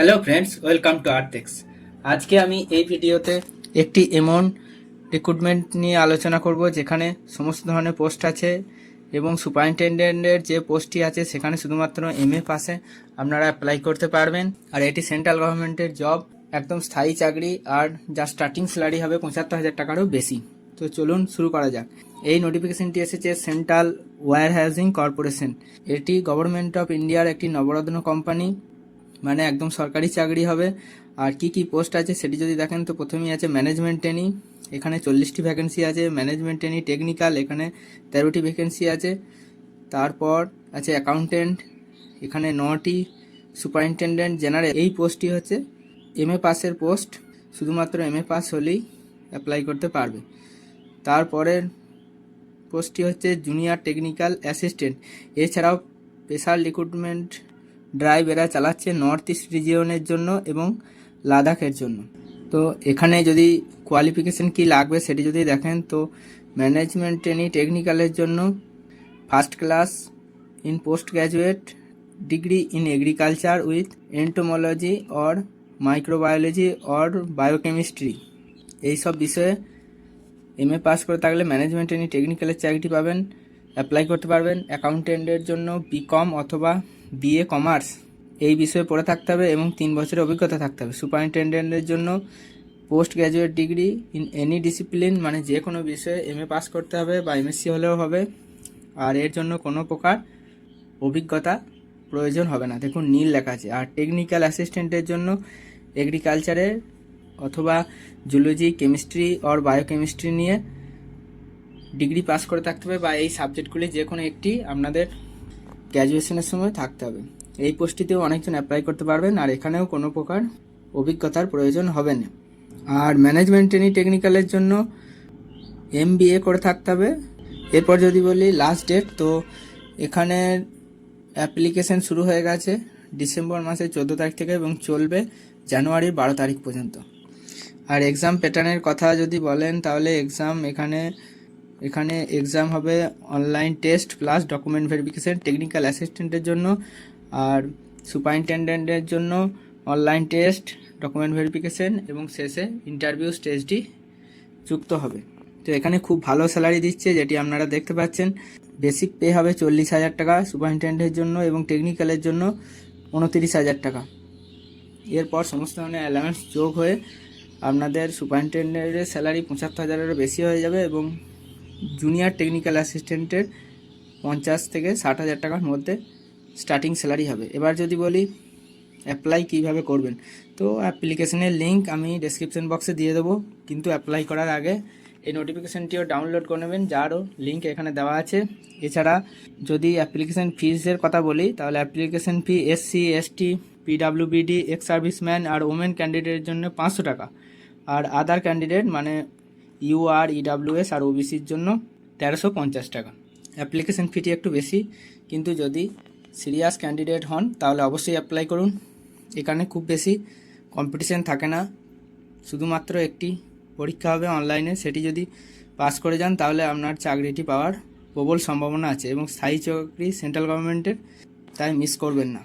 Hello friends welcome to Artex আজকে আমি এই ভিডিওতে একটি এমন রিক্রুটমেন্ট নিয়ে আলোচনা করব, যেখানে সমস্ত ধরনের পোস্ট আছে এবং সুপারিনটেন্ডেন্টের যে পোস্টটি আছে, সেখানে শুধুমাত্র এম এ পাশে আপনারা অ্যাপ্লাই করতে পারবেন। আর এটি সেন্ট্রাল গভর্নমেন্টের জব একদম স্থায়ী চাকরি, আর যার স্টার্টিং স্যালারি হবে পঁচাত্তর হাজার টাকারও বেশি। তো চলুন শুরু করা যাক। এই নোটিফিকেশনটি এসেছে সেন্ট্রাল ওয়্যার হাউজিং কর্পোরেশন এটি গভর্নমেন্ট অফ ইন্ডিয়ার একটি নবরত্ন কোম্পানি মানে একদম সরকারি চাকরি হবে। আর কি কি পোস্ট আছে সেটি যদি দেখেন তো প্রথমেই আছে ম্যানেজমেন্ট ট্রেনিং এখানে চল্লিশটি ভ্যাকেন্সি আছে। ম্যানেজমেন্ট ট্রেনিং টেকনিক্যাল এখানে তেরোটি ভ্যাকেন্সি আছে। তারপর আছে অ্যাকাউন্টেন্ট এখানে নটি। সুপারিনটেন্ডেন্ট জেনারেল এই পোস্টটি হচ্ছে এম এ পাসের পোস্ট শুধুমাত্র এম এ পাস হলেই অ্যাপ্লাই করতে পারবে। তারপরের পোস্টটি হচ্ছে জুনিয়র টেকনিক্যাল অ্যাসিস্ট্যান্ট এছাড়াও স্পেশাল রিক্রুটমেন্ট ড্রাইভ এরা চালাচ্ছে নর্থ ইস্ট রিজিয়নের জন্য এবং লাদাখের জন্য। তো এখানে যদি কোয়ালিফিকেশন কি লাগবে সেটি যদি দেখেন, তো ম্যানেজমেন্ট ট্রেনিং টেকনিক্যালের জন্য first class in post graduate degree in agriculture with entomology or microbiology or biochemistry এইসব বিষয়ে এম এ পাস করে থাকলে ম্যানেজমেন্ট ট্রেনিং টেকনিক্যালের চাকরিটি পাবেন। অ্যাপ্লাই করতে পারবেন অ্যাকাউন্টেন্টের জন্য বিকম অথবা বিএ কমার্স এই বিষয়ে পড়ে থাকতে হবে এবং তিন বছরের অভিজ্ঞতা থাকতে হবে। সুপারিনটেন্ডেন্টের জন্য post graduate degree in any discipline মানে যে কোনো বিষয়ে এম এ পাস করতে হবে বা এমএসসি হলেও হবে। আর এর জন্য কোনো প্রকার অভিজ্ঞতা প্রয়োজন হবে না। দেখুন, নীল লেখা আছে। আর টেকনিক্যাল অ্যাসিস্ট্যান্টের জন্য এগ্রিকালচারের অথবা জুলজি কেমিস্ট্রি অর বায়োকেমিস্ট্রি নিয়ে ডিগ্রি পাস করে থাকতে হবে বা এই সাবজেক্টগুলি যে কোনো একটি আপনাদের গ্র্যাজুয়েশনের সময় থাকতে হবে। এই পোস্টটিতেও অনেকজন অ্যাপ্লাই করতে পারবেন আর এখানেও কোনো প্রকার অভিজ্ঞতার প্রয়োজন হবে না। আর ম্যানেজমেন্ট ট্রেনিং টেকনিক্যালের জন্য এম করে থাকতে হবে। এরপর যদি বলি লাস্ট ডেট তো এখানে অ্যাপ্লিকেশন শুরু হয়ে গেছে ডিসেম্বর মাসের চোদ্দ তারিখ থেকে এবং চলবে জানুয়ারির বারো তারিখ পর্যন্ত। আর এক্সাম প্যাটার্নের কথা যদি বলেন, তাহলে এক্সাম এখানে এখানে এক্সাম হবে online test plus document verification technical অ্যাসিস্ট্যান্টের জন্য আর সুপারিনটেন্ডেন্টের জন্য অনলাইন টেস্ট ডকুমেন্ট ভেরিফিকেশন এবং শেষে ইন্টারভিউ স্টেজটি যুক্ত হবে। তো এখানে খুব ভালো স্যালারি দিচ্ছে যেটি আপনারা দেখতে পাচ্ছেন। বেসিক পে হবে চল্লিশ হাজার টাকা সুপারিনটেন্ডেন্টের জন্য এবং টেকনিক্যালের জন্য উনতিরিশ হাজার টাকা। এরপর সমস্ত ধরনের অ্যালাউন্স যোগ হয়ে আপনাদের সুপারিনটেন্ডেন্টের স্যালারি পঁচাত্তর হাজারেরও বেশি হয়ে যাবে এবং জুনিয়র টেকনিক্যাল অ্যাসিস্ট্যান্টের পঞ্চাশ থেকে ষাট হাজার টাকার মধ্যে স্টার্টিং স্যালারি হবে। এবার যদি বলি অ্যাপ্লাই কীভাবে করবেন? তো অ্যাপ্লিকেশনের লিঙ্ক আমি ডেসক্রিপশন বক্সে দিয়ে দেবো। কিন্তু অ্যাপ্লাই করার আগে এই নোটিফিকেশানটিও ডাউনলোড করে নেবেন। যারও লিঙ্ক এখানে দেওয়া আছে। এছাড়া যদি অ্যাপ্লিকেশন ফিজের কথা বলি, তাহলে application fee SC ST PWBD ex serviceman আর ওমেন ক্যান্ডিডেটের জন্য পাঁচশো টাকা। আর আদার ক্যান্ডিডেট মানে ইউআর ইডাব্লিউএস আর ওবিসির জন্য তেরোশো পঞ্চাশ টাকা। অ্যাপ্লিকেশন ফিটি একটু বেশি, কিন্তু যদি সিরিয়াস ক্যান্ডিডেট হন, তাহলে অবশ্যই অ্যাপ্লাই করুন। এখানে খুব বেশি কম্পিটিশন থাকে না। শুধুমাত্র একটি পরীক্ষা হবে অনলাইনে সেটি যদি পাস করে যান, তাহলে আপনার চাকরিটি পাওয়ার প্রবল সম্ভাবনা আছে এবং স্থায়ী চাকরি সেন্ট্রাল গভর্নমেন্টের তাই মিস করবেন না।